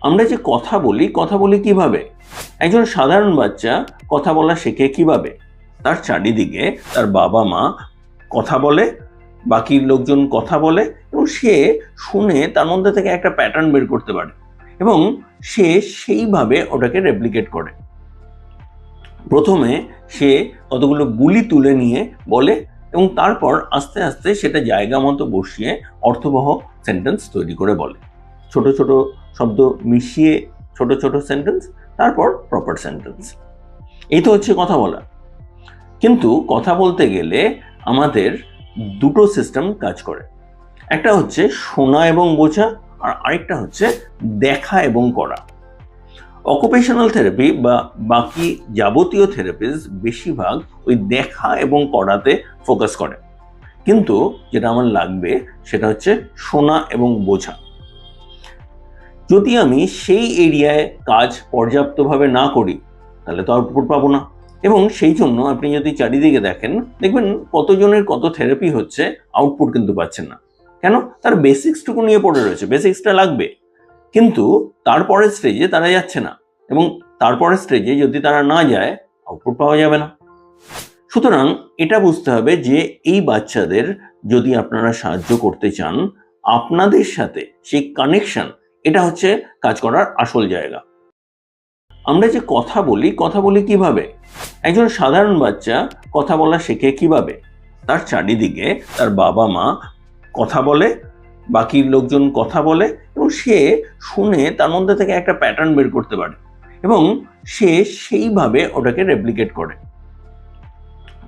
আমরা যে কথা বলি কথা বলি কীভাবে? একজন সাধারণ বাচ্চা কথা বলা শেখে কীভাবে? তার চারিদিকে তার বাবা মা কথা বলে বাকি লোকজন কথা বলে এবং সে শুনে তার মধ্যে থেকে একটা প্যাটার্ন বের করতে পারে এবং সে সেইভাবে ওটাকে রেপ্লিকেট করে। প্রথমে সে কতগুলো বুলি তুলে নিয়ে বলে এবং তারপর আস্তে আস্তে সেটা জায়গা মতো বসিয়ে অর্থবহ সেন্টেন্স তৈরি করে বলে। ছোট ছোট শব্দ মিশিয়ে ছোট ছোট সেন্টেন্স তারপর প্রপার সেন্টেন্স এই তো হচ্ছে কথা বলা। কিন্তু কথা বলতে গেলে আমাদের দুটো সিস্টেম কাজ করে। একটা হচ্ছে শোনা এবং বোঝা, আর আরেকটা হচ্ছে দেখা এবং করা। অকুপেশনাল থেরাপি বা বাকি যাবতীয় থেরাপিস বেশিরভাগ ওই দেখা এবং করাতে ফোকাস করে। কিন্তু যেটা আমার লাগবে, সেটা হচ্ছে শোনা এবং বোঝা। যদি আমি সেই এরিয়ায় কাজ পর্যাপ্তভাবে না করি, তাহলে তো আউটপুট পাবো না। এবং সেই জন্য আপনি যদি চারিদিকে দেখেন, দেখবেন কতজনের কত থেরাপি হচ্ছে আউটপুট কিন্তু পাচ্ছেন না। কেন? তার বেসিক্সটুকু নিয়ে পড়ে রয়েছে বেসিক্সটা লাগবে। কিন্তু তারপরের স্টেজে তারা যাচ্ছে না। এবং তারপরের স্টেজে যদি তারা না যায় আউটপুট পাওয়া যাবে না। সুতরাং এটা বুঝতে হবে যে এই বাচ্চাদের যদি আপনারা সাহায্য করতে চান, আপনাদের সাথে সেই কানেকশন এটা হচ্ছে কাজ করার আসল জায়গা। আমরা যে কথা বলি কথা বলি কীভাবে? একজন সাধারণ বাচ্চা কথা বলা শেখে কীভাবে? তার চারিদিকে তার বাবা মা কথা বলে, বাকি লোকজন কথা বলে এবং সে শুনে তার মধ্যে থেকে একটা প্যাটার্ন বের করতে পারে এবং সে সেইভাবে ওটাকে রেপ্লিকেট করে।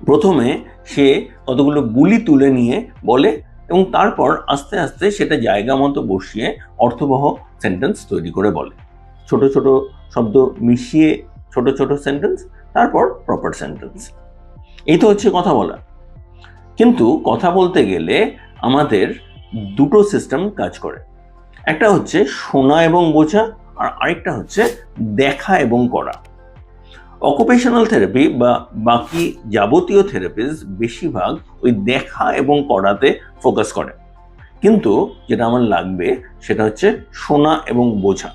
প্রথমে সে কতগুলো বুলি তুলে নিয়ে বলে এবং তারপর আস্তে আস্তে সেটা জায়গা মতো বসিয়ে অর্থবহ সেন্টেন্স তৈরি করে বলে। ছোট ছোট শব্দ মিশিয়ে ছোট ছোট সেন্টেন্স তারপর প্রপার সেন্টেন্স এই তো হচ্ছে কথা বলা। কিন্তু কথা বলতে গেলে আমাদের দুটো সিস্টেম কাজ করে। একটা হচ্ছে শোনা এবং বোঝা, আর আরেকটা হচ্ছে দেখা এবং করা। অকুপেশনাল থেরাপি বা বাকি যাবতীয় থেরাপিস বেশিরভাগ ওই দেখা এবং করাতে ফোকাস করে। কিন্তু যেটা আমার লাগবে সেটা হচ্ছে শোনা এবং বোঝা।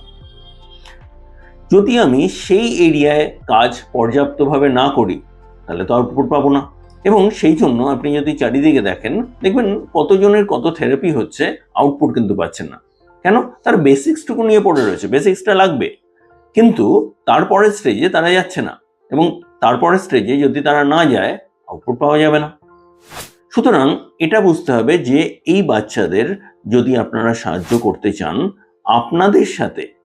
যদি আমি সেই এরিয়ায় কাজ পর্যাপ্তভাবে না করি, তাহলে তো আউটপুট পাবো না। এবং সেই জন্য আপনি যদি চারিদিকে দেখেন, দেখবেন কতজনের কত থেরাপি হচ্ছে আউটপুট কিন্তু পাচ্ছেন না। কেন? তার বেসিক্সটুকু নিয়ে পড়ে রয়েছে। বেসিক্সটা লাগবে। কিন্তু তারপরের স্টেজে তারা যাচ্ছে না এবং তারপরের স্টেজে যদি তারা না যায় আউটপুট পাওয়া যাবে না। সুতরাং এটা বুঝতে হবে যে এই বাচ্চাদের যদি আপনারা সাহায্য করতে চান, আপনাদের সাথে